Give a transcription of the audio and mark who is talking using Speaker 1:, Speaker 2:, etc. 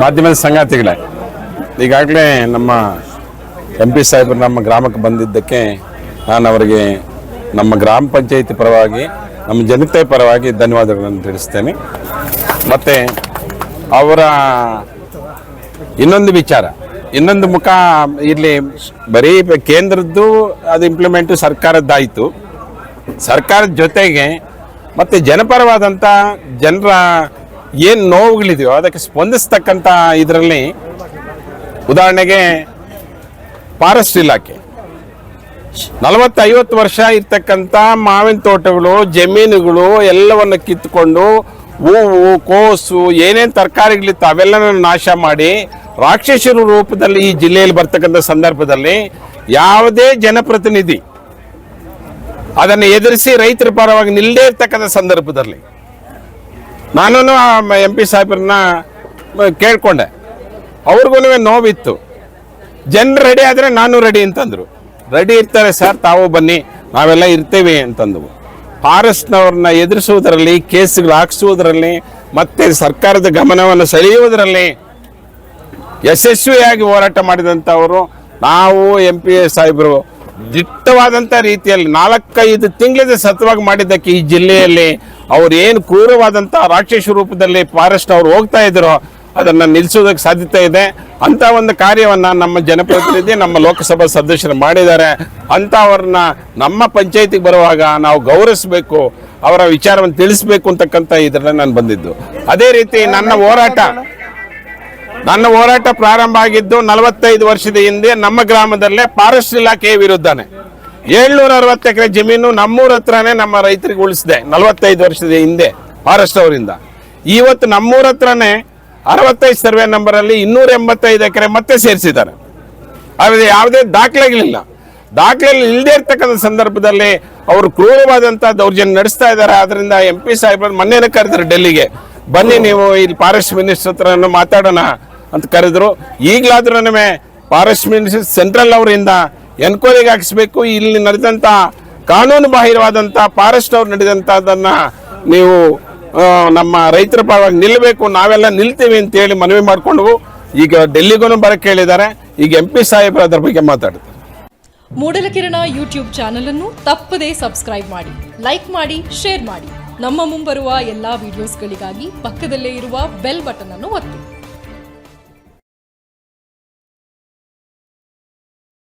Speaker 1: ಮಾಧ್ಯಮದ ಸಂಗಾತಿಗಳೇ. ಈಗಾಗಲೇ ನಮ್ಮ ಎಂ ಪಿ ಸಾಹೇಬರು ನಮ್ಮ ಗ್ರಾಮಕ್ಕೆ ಬಂದಿದ್ದಕ್ಕೆ ನಾನು ಅವರಿಗೆ ನಮ್ಮ ಗ್ರಾಮ ಪಂಚಾಯಿತಿ ಪರವಾಗಿ, ನಮ್ಮ ಜನತೆ ಪರವಾಗಿ ಧನ್ಯವಾದಗಳನ್ನು ತಿಳಿಸ್ತೇನೆ. ಮತ್ತು ಅವರ ಇನ್ನೊಂದು ವಿಚಾರ, ಇನ್ನೊಂದು ಮುಖ ಇಲ್ಲಿ ಬರೀ ಕೇಂದ್ರದ್ದು ಅದು ಇಂಪ್ಲಿಮೆಂಟು ಸರ್ಕಾರದ್ದಾಯಿತು. ಸರ್ಕಾರದ ಜೊತೆಗೆ ಮತ್ತು ಜನಪರವಾದಂಥ ಜನರ ಏನು ನೋವುಗಳಿದೆಯೋ ಅದಕ್ಕೆ ಸ್ಪಂದಿಸ್ತಕ್ಕಂಥ ಇದರಲ್ಲಿ ಉದಾಹರಣೆಗೆ ಫಾರೆಸ್ಟ್ ಇಲಾಖೆ. ನಲವತ್ತೈವತ್ತು ವರ್ಷ ಇರ್ತಕ್ಕಂಥ ಮಾವಿನ ತೋಟಗಳು, ಜಮೀನುಗಳು ಎಲ್ಲವನ್ನು ಕಿತ್ತುಕೊಂಡು ಹೂವು, ಕೋಸು, ಏನೇನು ತರಕಾರಿಗಳಿತ್ತು ಅವೆಲ್ಲನ ನಾಶ ಮಾಡಿ ರಾಕ್ಷಸರ ರೂಪದಲ್ಲಿ ಈ ಜಿಲ್ಲೆಯಲ್ಲಿ ಬರ್ತಕ್ಕಂಥ ಸಂದರ್ಭದಲ್ಲಿ ಯಾವುದೇ ಜನಪ್ರತಿನಿಧಿ ಅದನ್ನು ಎದುರಿಸಿ ರೈತರ ಪರವಾಗಿ ನಿಲ್ಲದೇ ಇರ್ತಕ್ಕಂಥ ಸಂದರ್ಭದಲ್ಲಿ ನಾನು ಎಂ ಪಿ ಸಾಹೇಬ್ರನ್ನ ಕೇಳಿಕೊಂಡೆ. ಅವ್ರಿಗೂ ನೋವಿತ್ತು. ಜನರು ರೆಡಿ ಆದರೆ ನಾನು ರೆಡಿ ಅಂತಂದರು. ರೆಡಿ ಇರ್ತಾರೆ ಸರ್ ತಾವು ಬನ್ನಿ, ನಾವೆಲ್ಲ ಇರ್ತೇವೆ ಅಂತಂದವು. ಫಾರೆಸ್ಟ್ನವ್ರನ್ನ ಎದುರಿಸುವುದರಲ್ಲಿ, ಕೇಸ್ಗಳು ಹಾಕಿಸುವುದರಲ್ಲಿ, ಮತ್ತೆ ಸರ್ಕಾರದ ಗಮನವನ್ನು ಸೆಳೆಯುವುದರಲ್ಲಿ ಯಶಸ್ವಿಯಾಗಿ ಹೋರಾಟ ಮಾಡಿದಂಥವರು ನಾವು ಎಂ ಪಿ ಎ ಸಾಹೇಬರು. ದಿಟ್ಟವಾದಂಥ ರೀತಿಯಲ್ಲಿ ನಾಲ್ಕೈದು ತಿಂಗಳಿಂದ ಸತತವಾಗಿ ಮಾಡಿದ್ದಕ್ಕೆ ಈ ಜಿಲ್ಲೆಯಲ್ಲಿ ಅವ್ರು ಏನು ಕ್ರೂರವಾದಂಥ ರಾಕ್ಷಸ ರೂಪದಲ್ಲಿ ಫಾರೆಸ್ಟ್ ಅವ್ರು ಹೋಗ್ತಾ ಇದ್ರು ಅದನ್ನು ನಿಲ್ಲಿಸೋದಕ್ಕೆ ಸಾಧ್ಯತೆ ಇದೆ. ಅಂಥ ಒಂದು ಕಾರ್ಯವನ್ನು ನಮ್ಮ ಜನಪ್ರತಿನಿಧಿ, ನಮ್ಮ ಲೋಕಸಭಾ ಸದಸ್ಯರು ಮಾಡಿದ್ದಾರೆ. ಅಂಥವ್ರನ್ನ ನಮ್ಮ ಪಂಚಾಯತಿಗೆ ಬರುವಾಗ ನಾವು ಗೌರವಿಸಬೇಕು, ಅವರ ವಿಚಾರವನ್ನು ತಿಳಿಸ್ಬೇಕು ಅಂತಕ್ಕಂಥ ಇದರಲ್ಲಿ ನಾನು ಬಂದಿದ್ದು. ಅದೇ ರೀತಿ ನನ್ನ ಹೋರಾಟ ನನ್ನ ಹೋರಾಟ ಪ್ರಾರಂಭ ಆಗಿದ್ದು ನಲವತ್ತೈದು ವರ್ಷದ ಹಿಂದೆ ನಮ್ಮ ಗ್ರಾಮದಲ್ಲೇ ಫಾರೆಸ್ಟ್ ಇಲಾಖೆಯ ವಿರುದ್ಧನೇ. ಏಳ್ನೂರ ಅರವತ್ತು ಎಕರೆ ಜಮೀನು ನಮ್ಮೂರ ಹತ್ರನೇ ನಮ್ಮ ರೈತರಿಗೆ ಉಳಿಸಿದೆ, ನಲವತ್ತೈದು ವರ್ಷದ ಹಿಂದೆ, ಫಾರೆಸ್ಟ್ ಅವರಿಂದ. ಇವತ್ತು ನಮ್ಮೂರ ಹತ್ರನೇ ಅರವತ್ತೈದು ಸರ್ವೆ ನಂಬರಲ್ಲಿ ಇನ್ನೂರ ಎಂಬತ್ತೈದು ಎಕರೆ ಮತ್ತೆ ಸೇರಿಸಿದ್ದಾರೆ. ಆದರೆ ಯಾವುದೇ ದಾಖಲೆಗಳಿಲ್ಲ. ದಾಖಲೆ ಇಲ್ಲದೆ ಇರ್ತಕ್ಕಂಥ ಸಂದರ್ಭದಲ್ಲಿ ಅವರು ಕ್ರೂರವಾದಂಥ ದೌರ್ಜನ್ಯ ನಡೆಸ್ತಾ ಇದ್ದಾರೆ. ಅದರಿಂದ ಎಂ ಪಿ ಸಾಹೇಬ್ರು ಮೊನ್ನೆನೇ ಕರೆದ್ರು ಡೆಲ್ಲಿಗೆ, ಬನ್ನಿ ನೀವು ಇಲ್ಲಿ ಫಾರೆಸ್ಟ್ ಮಿನಿಸ್ಟರ್ ಹತ್ರ ಮಾತಾಡೋಣ ಅಂತ ಕರೆದ್ರು. ಈಗಲಾದ್ರೂ ಫಾರೆಸ್ಟ್ ಮಿನಿಸ್ಟರ್ ಸೆಂಟ್ರಲ್ ಅವರಿಂದ ಎನ್ಕ್ವೈರಿಗೆ ಹಾಕಿಸ್ಬೇಕು. ಇಲ್ಲಿ ನಡೆದಂಥ ಕಾನೂನು ಬಾಹಿರವಾದಂಥ ಫಾರೆಸ್ಟ್ ಅವ್ರು ನಡೆದಂಥದ್ದನ್ನು ನೀವು ನಮ್ಮ ರೈತರ ಪರವಾಗಿ ನಿಲ್ಲಬೇಕು ನಾವೆಲ್ಲ ನಿಲ್ತೀವಿ ಅಂತೇಳಿ ಮನವಿ ಮಾಡಿಕೊಂಡು ಈಗ ಡೆಲ್ಲಿಗೂ ಬರಕ್ಕೆ ಹೇಳಿದ್ದಾರೆ ಈಗ ಎಂ ಪಿ ಸಾಹೇಬ್ರ ಅದ್ರ ಬಗ್ಗೆ ಮಾತಾಡ್ತಾರೆ
Speaker 2: ಮೂಡಲಕಿರಣ ಯೂಟ್ಯೂಬ್ ಚಾನಲ್ ಅನ್ನು ತಪ್ಪದೇ ಸಬ್ಸ್ಕ್ರೈಬ್ ಮಾಡಿ, ಲೈಕ್ ಮಾಡಿ, ಶೇರ್ ಮಾಡಿ. ನಮ್ಮ ಮುಂಬರುವ ಎಲ್ಲಾ ವಿಡಿಯೋಸ್ಗಳಿಗಾಗಿ ಪಕ್ಕದಲ್ಲೇ ಇರುವ ಬೆಲ್ ಬಟನ್ ಅನ್ನು ಒತ್ತಿ.